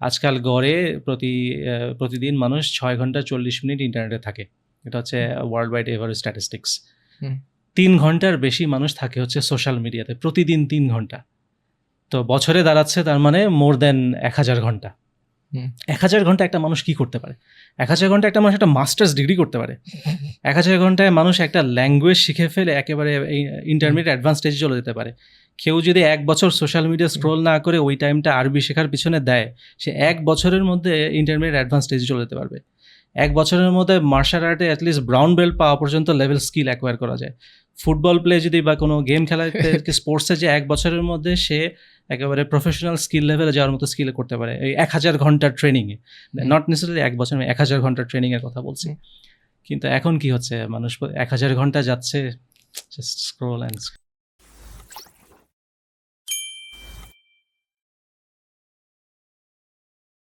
আজকাল গড়ে প্রতি প্রতিদিন মানুষ ছয় ঘণ্টা চল্লিশ মিনিট ইন্টারনেটে থাকে। এটা হচ্ছে ওয়ার্ল্ড ওয়াইড এভারেজ স্ট্যাটিস্টিক্স তিন ঘণ্টার বেশি মানুষ থাকে হচ্ছে সোশ্যাল মিডিয়াতে প্রতিদিন তিন ঘণ্টা। তো বছরে দাঁড়াচ্ছে তার মানে মোর দেন এক হাজার ঘণ্টা। এক হাজার ঘণ্টা একটা মানুষ কি করতে পারে? এক হাজার ঘণ্টা একটা মানুষ একটা মাস্টার্স ডিগ্রি করতে পারে। এক হাজার ঘন্টায় মানুষ একটা ল্যাঙ্গুয়েজ শিখে ফেলে একেবারে ইন্টারমিডিয়েট অ্যাডভান্স স্টেজে চলে যেতে পারে। কেউ যদি এক বছর সোশ্যাল মিডিয়া স্ক্রোল না করে ওই টাইমটা আরবি শেখার পিছনে দেয় সে এক বছরের মধ্যে ইন্টারমিডিয়েট অ্যাডভান্স স্টেজে চলে যেতে পারবে। এক বছরের মধ্যে মার্শাল আর্টে অ্যাটলিস্ট ব্রাউন বেল্ট পাওয়া পর্যন্ত লেভেল স্কিল অ্যাকোয়ার করা যায়। ফুটবল প্লে যদি বা কোনো গেম খেলাতে স্পোর্টসে যে এক বছরের মধ্যে সে একেবারে প্রফেশনাল স্কিল লেভেলে যাওয়ার মতো স্কিল করতে পারে। এই এক হাজার ঘণ্টার ট্রেনিংয়ে নট নেসেসারি এক বছর এক হাজার ঘণ্টার ট্রেনিংয়ের কথা বলছি। কিন্তু এখন কি হচ্ছে? মানুষ এক হাজার ঘণ্টা যাচ্ছে। Scroll and